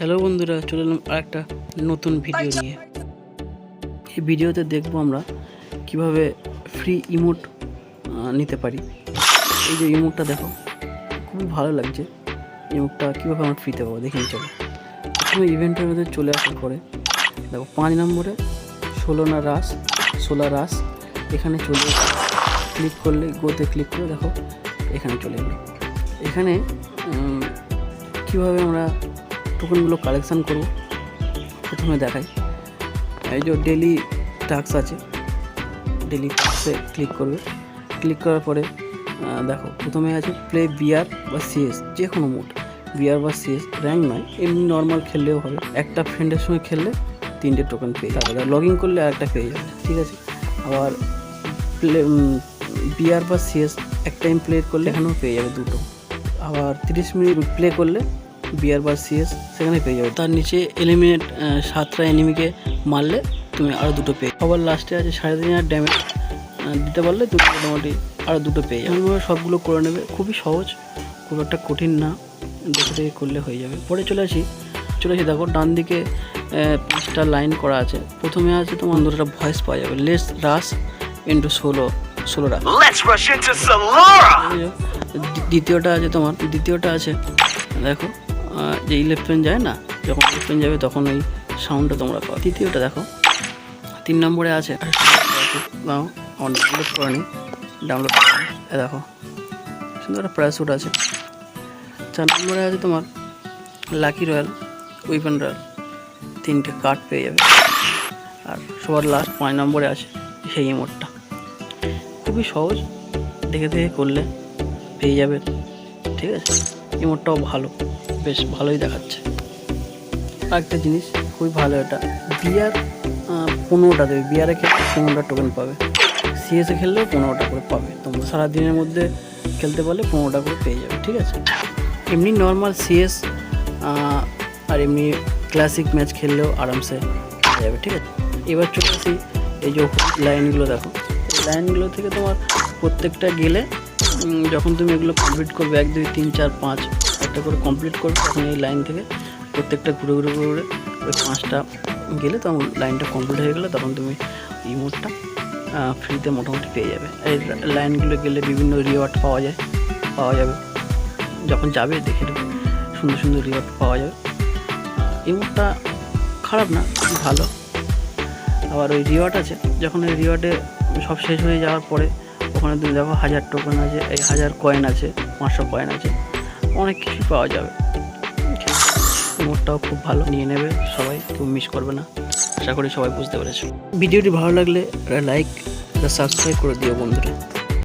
Hello বন্ধুরা, চলে এলাম আর একটা নতুন ভিডিও নিয়ে। এই ভিডিওতে দেখব আমরা কীভাবে ফ্রি ইমোট নিতে পারি। এই যে ইমোটটা দেখো, খুবই ভালো লাগছে। ইমোটটা কীভাবে আমরা ফ্রিতে পাবো দেখিনি চলো। প্রথমে ইভেন্টের মধ্যে চলে আসার পরে, দেখো পাঁচ নম্বরে ষোলো না রাস ষোলা রাস এখানে চলে ক্লিক করলে গোতে ক্লিক করে দেখো, এখানে চলে এলো। এখানে কীভাবে আমরা টোকেনগুলো কালেকশান করব। প্রথমে দেখাই। এই যে ডেলি টাস্ক আছে। ডেলি টাস্কে ক্লিক করবে। ক্লিক করার পরে দেখো, প্রথমে আছে প্লে বিয়ার বা সিএস যে কোনো মুড বিয়ার বা সিএস র্যাঙ্ক নয়, এমনি নর্মাল খেললেও হবে। একটা ফ্রেন্ডের সঙ্গে খেললে তিনটে টোকেন পেয়ে যাবে। লগ ইন করলে আরেকটা পেয়ে যাবে, ঠিক আছে? আবার প্লে বিয়ার বা সিএস এক টাইম প্লে করলে এখানেও পেয়ে যাবে দুটো। আবার তিরিশ মিনিট প্লে করলে বিয়ার বা সিএস সেখানে পেয়ে যাবে। তার নিচে এলিমিনেট সাতটা এনিমিকে মারলে তুমি আরও দুটো পেয়ে আবার লাস্টে আছে সাড়ে তিন হাজার ড্যামেজ দিতে পারলে তুমি মোটামুটি আরও দুটো পেয়ে যাবে। সবগুলো করে নেবে। খুবই সহজ খুব একটা কঠিন না। দেখে দেখে করলে হয়ে যাবে। পরে চলে আসি চলে আসি দেখো ডান দিকে পাঁচটা লাইন করা আছে। প্রথমে আছে তোমার দুটো ভয়েস পাওয়া যাবে। লেস রাস ইন্টু ষোলো ষোলো রাস Let's rush into Solora! বুঝেছ? দ্বি- দ্বিতীয়টা আছে তোমার। দ্বিতীয়টা আছে দেখো। যে ইলেকট্রন যায় না, যখন ইলেকট্রন যাবে তখন ওই সাউন্ডটা তোমরা পাও। তৃতীয়টা দেখো। তিন নম্বরে আছে। দাও, আমার ডাউনলোড করে নিই। ডাউনলোড করে দেখো, সুন্দর একটা প্যারাসুট আছে। চার নম্বরে আছে তোমার লাকি রয়্যাল উইপেন রয়্যাল তিনটে কার্ড পেয়ে যাবে। আর সবার লাস্ট পাঁচ নম্বরে আছে সেই মোডটা খুবই সহজ, দেখে দেখে করলে পেয়ে যাবে। ঠিক আছে? ইমোটটাও ভালো। বেশ ভালোই দেখাচ্ছে। আরেকটা জিনিস, খুবই ভালো এটা। বিয়ার পনেরোটা দেবে। বিয়ারে খেললে পনেরোটা টোকেন পাবে। সিএসে খেললেও পনেরোটা করে পাবে। তোমরা সারাদিনের মধ্যে খেলতে পারলে পনেরোটা করে পেয়ে যাবে, ঠিক আছে? এমনি নর্মাল সিএস আর এমনি ক্লাসিক ম্যাচ খেললেও আরামসে পেয়ে যাবে, ঠিক আছে? এবার চলে আসি এই যে লাইনগুলো দেখো। লাইনগুলো থেকে তোমার প্রত্যেকটা গেলে যখন তুমি এগুলো কমপ্লিট করবে, এক, দুই, তিন, চার, পাঁচ একটা করে কমপ্লিট করবে তখন এই লাইন থেকে। প্রত্যেকটা ঘুরে ঘুরে ঘুরে ওই পাঁচটা গেলে তখন লাইনটা কমপ্লিট হয়ে গেলে তখন তুমি ইমোটটা ফ্রিতে মোটামুটি পেয়ে যাবে। এই লাইনগুলো গেলে বিভিন্ন রিওয়ার্ড পাওয়া যায়, পাওয়া যাবে। যখন যাবে দেখে সুন্দর সুন্দর রিওয়ার্ড পাওয়া যাবে। ইমোটটা খারাপ না, ভালো। আবার ওই রিওয়ার্ড আছে, যখন ওই রিওয়ার্ডে সব শেষ হয়ে যাওয়ার পরে, ওখানে তুমি দেখো হাজার টোকেন আছে, এই হাজার কয়েন আছে, পাঁচশো কয়েন আছে। অনেক কিছু পাওয়া যাবে। মোটটাও খুব ভালো নিয়ে নেবে সবাই কেউ মিস করবে না। আশা করি সবাই বুঝতে পেরেছ। ভিডিওটি ভালো লাগলে লাইক সাবস্ক্রাইব করে দিও বন্ধুরা।